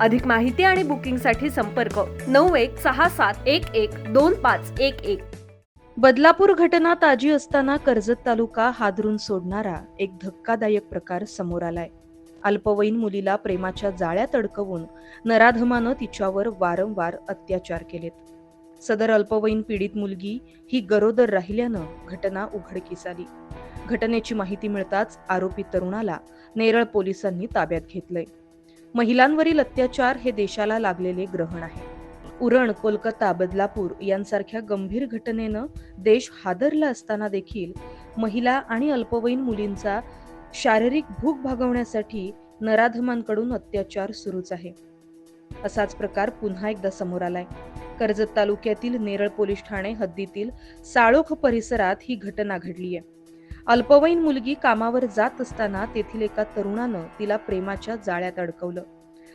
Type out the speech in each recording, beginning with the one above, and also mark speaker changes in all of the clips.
Speaker 1: अधिक माहिती आणि बुकिंगसाठी संपर्क नऊ एक सहा सात एक एक दोन पाच एक एक.
Speaker 2: बदलापूर घटना ताजी असताना कर्जत तालुका हादरून सोडणारा एक धक्कादायक प्रकार समोर आलाय. अल्पवयीन मुलीला प्रेमाच्या जाळ्यात अडकवून नराधमानं तिच्यावर वारंवार अत्याचार केलेत. सदर अल्पवयीन पीडित मुलगी ही गरोदर राहिल्यानं घटना उघडकीस आली. घटनेची माहिती मिळताच आरोपी तरुणाला नेरळ पोलिसांनी ताब्यात घेतलंय. महिलांवरील अत्याचार हे देशाला लागलेले ग्रहण आहे. उरण कोलकाता बदलापूर यांसारख्या गंभीर घटनेनं देश हादरला असताना देखील महिला आणि अल्पवयीन मुलींचा शारीरिक भूक भागवण्यासाठी नराधमांकडून अत्याचार सुरूच आहे. असाच प्रकार पुन्हा एकदा समोर आलाय. कर्जत तालुक्यातील नेरळ पोलीस ठाणे हद्दीतील साळोख परिसरात ही घटना घडली आहे अल्पवयीन मुलगी कामावर जात असताना तेथील एका तरुणानं तिला प्रेमाच्या जाळ्यात अडकवलं.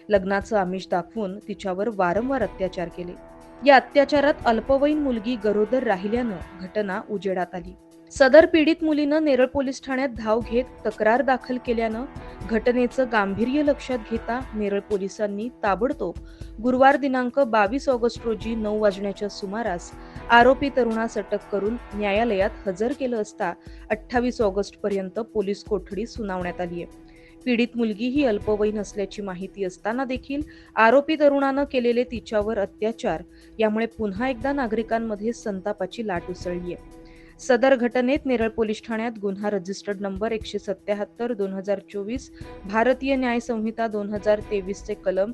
Speaker 2: लग्नाचं आमिष दाखवून तिच्यावर वारंवार अत्याचार केले. या अत्याचारात अल्पवयीन मुलगी गरोदर राहिल्यानं घटना उजेडात आली. सदर पीडित मुलीनं नेरळ पोलीस ठाण्यात धाव घेत तक्रार दाखल केल्यानं घटनेचं गांभीर्य लक्षात घेता नेरळ पोलिसांनी ताबडतोब गुरुवार दिनांक बावीस ऑगस्ट रोजी नऊ वाजण्याच्या सुमारास आरोपी तरुणास अटक करून न्यायालयात हजर केलं असता अठ्ठावीस ऑगस्ट पर्यंत पोलीस कोठडी सुनावण्यात आली आहे. पीडित मुलगी ही अल्पवयीन असल्याची माहिती असताना देखील आरोपी तरुणानं केलेले तिच्यावर अत्याचार यामुळे पुन्हा एकदा नागरिकांमध्ये संतापाची लाट उसळली आहे. सदर घटनेत नेरळ पोलीस ठाण्यात गुन्हा रजिस्टर्ड नंबर एकशे सत्याहत्तर दोन हजार चोवीस भारतीय न्याय संहिता दोन हजार तेवीसचे कलम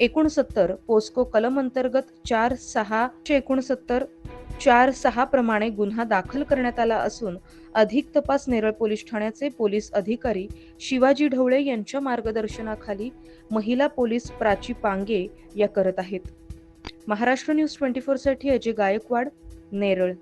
Speaker 2: एकोणसत्तर पोस्को कलम अंतर्गत चार सहाशे एकोणसत्तर चार सहा प्रमाणे गुन्हा दाखल करण्यात आला असून अधिक तपास नेरळ पोलीस ठाण्याचे पोलीस अधिकारी शिवाजी ढवळे यांच्या मार्गदर्शनाखाली महिला पोलीस प्राची पांगे या करत आहेत. महाराष्ट्र न्यूज ट्वेंटी फोरसाठी अजय गायकवाड नेरळ.